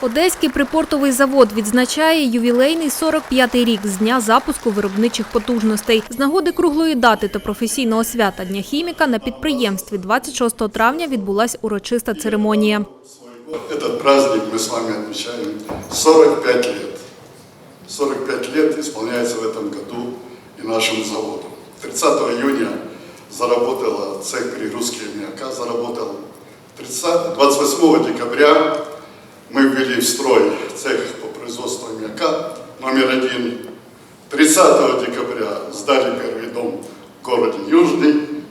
Одеський припортовий завод відзначає ювілейний 45-й рік з дня запуску виробничих потужностей. З нагоди круглої дати та професійного свята Дня хіміка на підприємстві 26 травня відбулась урочиста церемонія. Этот праздник мы с вами отмечаем 45 лет. 45 лет исполняется в этом году и нашему заводу. 30 июня заработала цех перегрузки аммиака, заработал. 30 28 декабря мы ввели в строй цех по производству аммиака номер один. 30 декабря сдали первый дом в городе Южный.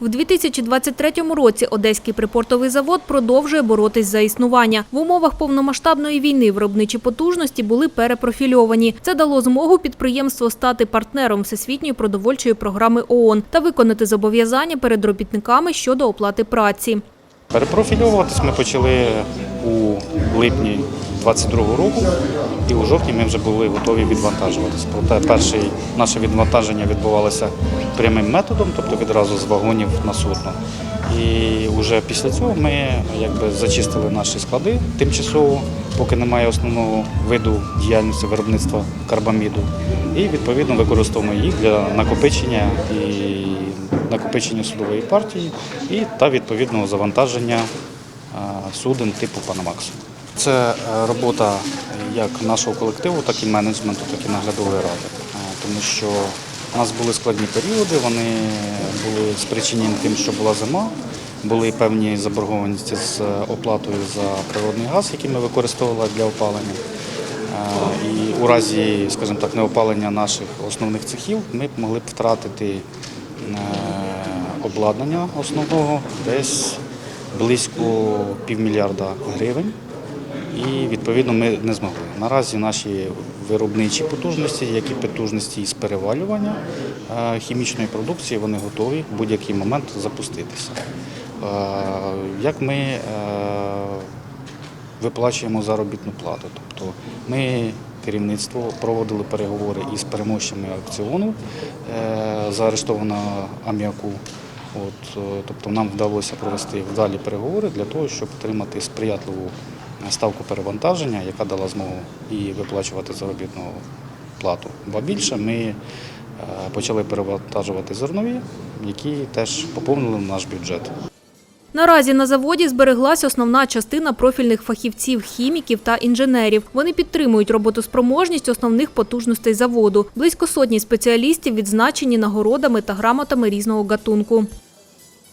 В 2023 році Одеський припортовий завод продовжує боротись за існування. В умовах повномасштабної війни виробничі потужності були перепрофільовані. Це дало змогу підприємству стати партнером Всесвітньої продовольчої програми ООН та виконати зобов'язання перед робітниками щодо оплати праці. Перепрофільовуватись ми почали у липні 22-го року, і у жовтні ми вже були готові відвантажуватись. Проте перше наше відвантаження відбувалося прямим методом, тобто відразу з вагонів на судно. І вже після цього ми якби зачистили наші склади тимчасово, поки немає основного виду діяльності виробництва карбаміду. І відповідно використовуємо їх для накопичення і накопичення судової партії і та відповідного завантаження е, суден типу Панамаксу. Це е, робота як нашого колективу, так і менеджменту, так і наглядової ради, Е, тому що у нас були складні періоди, вони були спричинені тим, що була зима. Були певні заборгованості з оплатою за природний газ, який ми використовували для опалення. І у разі, скажімо так, неопалення наших основних цехів ми б могли б втратити обладнання основного десь близько півмільярда гривень. І відповідно ми не змогли. Наразі наші виробничі потужності, як і потужності із перевалювання е, хімічної продукції, вони готові в будь-який момент запуститися. Е, Як ми е, виплачуємо заробітну плату. Тобто ми, керівництво, проводили переговори із переможцями аукціону заарештованого аміаку. От, е, тобто нам вдалося провести вдалі переговори для того, щоб отримати сприятливу ставку перевантаження, яка дала змогу і виплачувати заробітну плату. Ба більше ми е, почали перевантажувати зернові, які теж поповнили наш бюджет. Наразі на заводі збереглась основна частина профільних фахівців, хіміків та інженерів. Вони підтримують роботоспроможність основних потужностей заводу. Близько сотні спеціалістів відзначені нагородами та грамотами різного гатунку.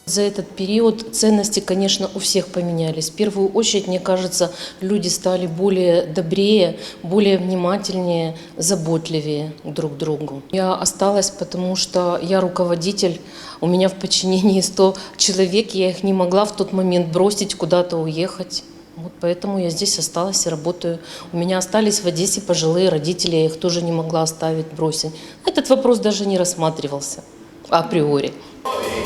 За этот период ценности, конечно, у всех поменялись. В первую очередь, мне кажется, люди стали более добрее, более внимательнее, заботливее друг к другу. Я осталась, потому что я руководитель, у меня в подчинении 100 человек, я их не могла в тот момент бросить, куда-то уехать. Вот поэтому я здесь осталась и работаю. У меня остались в Одессе пожилые родители, я их тоже не могла оставить, бросить. Этот вопрос даже не рассматривался априори.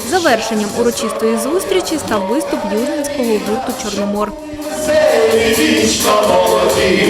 Завершенням урочистої зустрічі став виступ южненського гурту Чорномор. Вічно молоді,